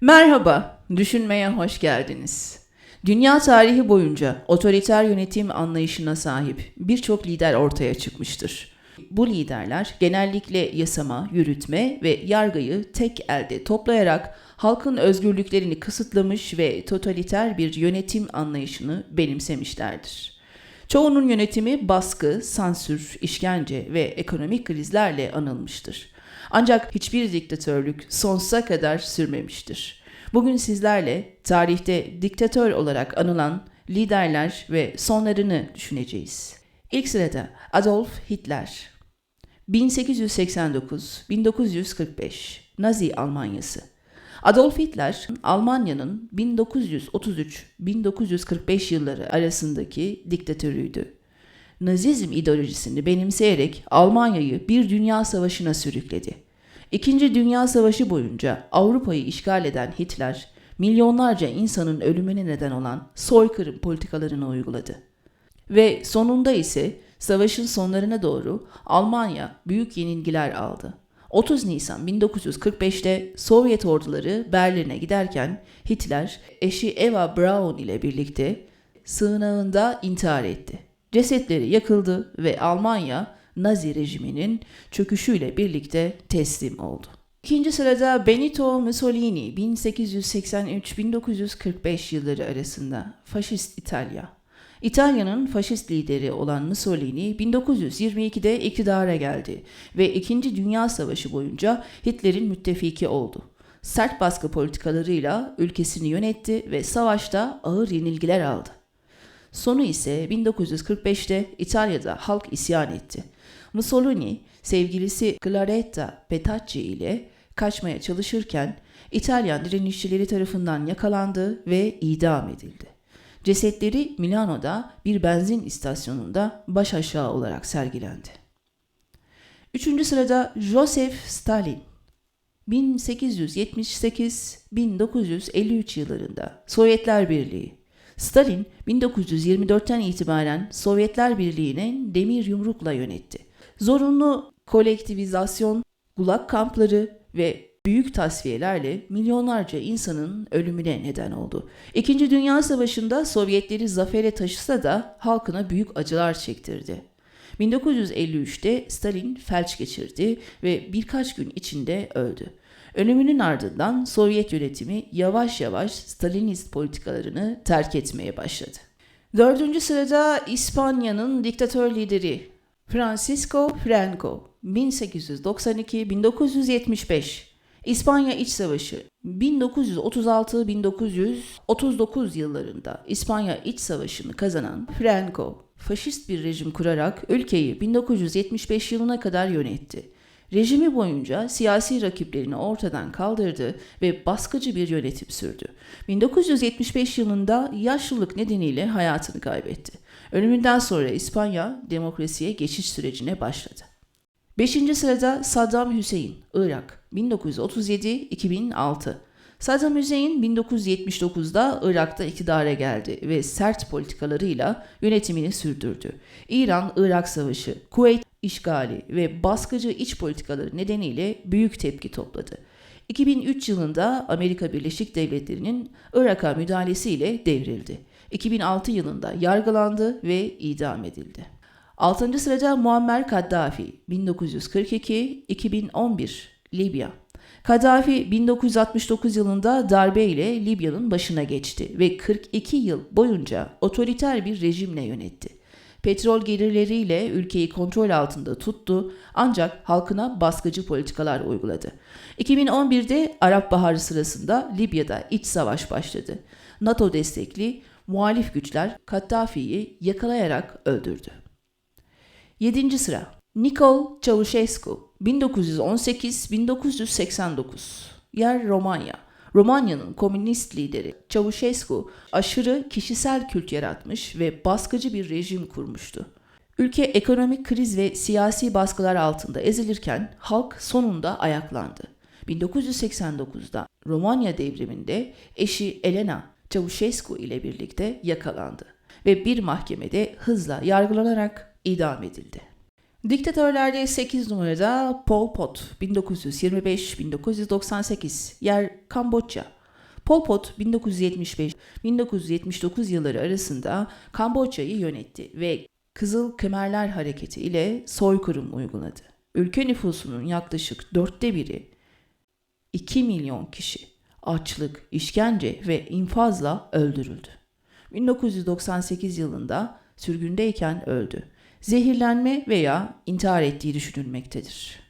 Merhaba, düşünmeye hoş geldiniz. Dünya tarihi boyunca otoriter yönetim anlayışına sahip birçok lider ortaya çıkmıştır. Bu liderler genellikle yasama, yürütme ve yargıyı tek elde toplayarak halkın özgürlüklerini kısıtlamış ve totaliter bir yönetim anlayışını benimsemişlerdir. Çoğunun yönetimi baskı, sansür, işkence ve ekonomik krizlerle anılmıştır. Ancak hiçbir diktatörlük sonsuza kadar sürmemiştir. Bugün sizlerle tarihte diktatör olarak anılan liderler ve sonlarını düşüneceğiz. İlk sırada Adolf Hitler. 1889-1945 Nazi Almanyası. Adolf Hitler, Almanya'nın 1933-1945 yılları arasındaki diktatörüydü. Nazizm ideolojisini benimseyerek Almanya'yı bir dünya savaşına sürükledi. İkinci Dünya Savaşı boyunca Avrupa'yı işgal eden Hitler, milyonlarca insanın ölümüne neden olan soykırım politikalarını uyguladı. Ve sonunda ise savaşın sonlarına doğru Almanya büyük yenilgiler aldı. 30 Nisan 1945'te Sovyet orduları Berlin'e giderken Hitler eşi Eva Braun ile birlikte sığınağında intihar etti. Cesetleri yakıldı ve Almanya Nazi rejiminin çöküşüyle birlikte teslim oldu. İkinci sırada Benito Mussolini 1883-1945 yılları arasında faşist İtalya. İtalya'nın faşist lideri olan Mussolini 1922'de iktidara geldi ve 2. Dünya Savaşı boyunca Hitler'in müttefiki oldu. Sert baskı politikalarıyla ülkesini yönetti ve savaşta ağır yenilgiler aldı. Sonu ise 1945'te İtalya'da halk isyan etti. Mussolini sevgilisi Claretta Petacci ile kaçmaya çalışırken İtalyan direnişçileri tarafından yakalandı ve idam edildi. Cesetleri Milano'da bir benzin istasyonunda baş aşağı olarak sergilendi. Üçüncü sırada Joseph Stalin. 1878-1953 yıllarında Sovyetler Birliği. Stalin 1924'ten itibaren Sovyetler Birliği'ni demir yumrukla yönetti. Zorunlu kolektivizasyon, gulag kampları ve büyük tasfiyelerle milyonlarca insanın ölümüne neden oldu. İkinci Dünya Savaşı'nda Sovyetleri zafere taşısa da halkına büyük acılar çektirdi. 1953'te Stalin felç geçirdi ve birkaç gün içinde öldü. Ölümünün ardından Sovyet yönetimi yavaş yavaş Stalinist politikalarını terk etmeye başladı. Dördüncü sırada İspanya'nın diktatör lideri Francisco Franco 1892-1975 İspanya İç Savaşı 1936-1939 yıllarında İspanya İç Savaşı'nı kazanan Franco, faşist bir rejim kurarak ülkeyi 1975 yılına kadar yönetti. Rejimi boyunca siyasi rakiplerini ortadan kaldırdı ve baskıcı bir yönetim sürdü. 1975 yılında yaşlılık nedeniyle hayatını kaybetti. Ölümünden sonra İspanya demokrasiye geçiş sürecine başladı. Beşinci sırada Saddam Hüseyin, Irak, 1937-2006. Saddam Hüseyin 1979'da Irak'ta iktidara geldi ve sert politikalarıyla yönetimini sürdürdü. İran-Irak Savaşı, Kuveyt işgali ve baskıcı iç politikaları nedeniyle büyük tepki topladı. 2003 yılında Amerika Birleşik Devletleri'nin Irak'a müdahalesiyle devrildi. 2006 yılında yargılandı ve idam edildi. 6. sırada Muammer Kaddafi 1942-2011 Libya. Kaddafi 1969 yılında darbe ile Libya'nın başına geçti ve 42 yıl boyunca otoriter bir rejimle yönetti. Petrol gelirleriyle ülkeyi kontrol altında tuttu ancak halkına baskıcı politikalar uyguladı. 2011'de Arap Baharı sırasında Libya'da iç savaş başladı. NATO destekli muhalif güçler Kaddafi'yi yakalayarak öldürdü. 7. sıra Nikol Ceausescu 1918-1989 Yer Romanya Romanya'nın komünist lideri Ceausescu aşırı kişisel kült yaratmış ve baskıcı bir rejim kurmuştu. Ülke ekonomik kriz ve siyasi baskılar altında ezilirken halk sonunda ayaklandı. 1989'da Romanya devriminde eşi Elena Ceausescu ile birlikte yakalandı ve bir mahkemede hızla yargılanarak idam edildi. Diktatörlerde 8 numarada Pol Pot 1925-1998 yer Kamboçya. Pol Pot 1975-1979 yılları arasında Kamboçya'yı yönetti ve Kızıl Kemerler Hareketi ile soykırım uyguladı. Ülke nüfusunun yaklaşık dörtte biri 2 milyon kişi açlık, işkence ve infazla öldürüldü. 1998 yılında sürgündeyken öldü. Zehirlenme veya intihar ettiği düşünülmektedir.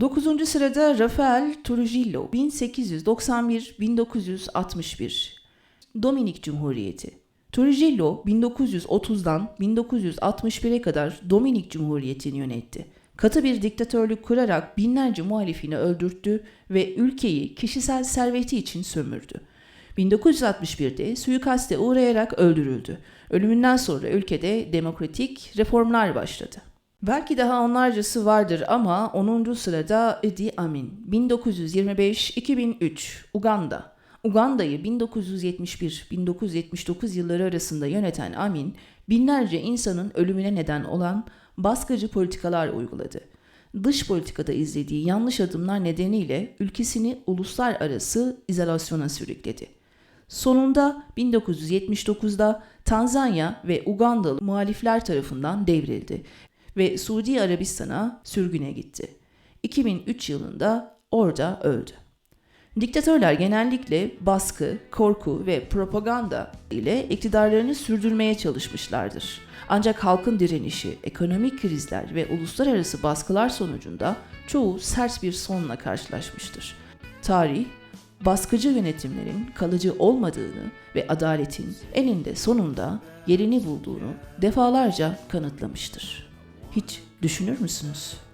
9. sırada Rafael Trujillo 1891-1961 Dominik Cumhuriyeti Trujillo 1930'dan 1961'e kadar Dominik Cumhuriyeti'ni yönetti. Katı bir diktatörlük kurarak binlerce muhalifini öldürttü ve ülkeyi kişisel serveti için sömürdü. 1961'de suikaste uğrayarak öldürüldü. Ölümünden sonra ülkede demokratik reformlar başladı. Belki daha onlarcası vardır ama 10. sırada Idi Amin 1925-2003 Uganda. Uganda'yı 1971-1979 yılları arasında yöneten Amin, binlerce insanın ölümüne neden olan baskıcı politikalar uyguladı. Dış politikada izlediği yanlış adımlar nedeniyle ülkesini uluslararası izolasyona sürükledi. Sonunda 1979'da Tanzanya ve Ugandalı muhalifler tarafından devrildi ve Suudi Arabistan'a sürgüne gitti. 2003 yılında orada öldü. Diktatörler genellikle baskı, korku ve propaganda ile iktidarlarını sürdürmeye çalışmışlardır. Ancak halkın direnişi, ekonomik krizler ve uluslararası baskılar sonucunda çoğu sert bir sonla karşılaşmıştır. Tarih, baskıcı yönetimlerin kalıcı olmadığını ve adaletin eninde sonunda yerini bulduğunu defalarca kanıtlamıştır. Hiç düşünür müsünüz?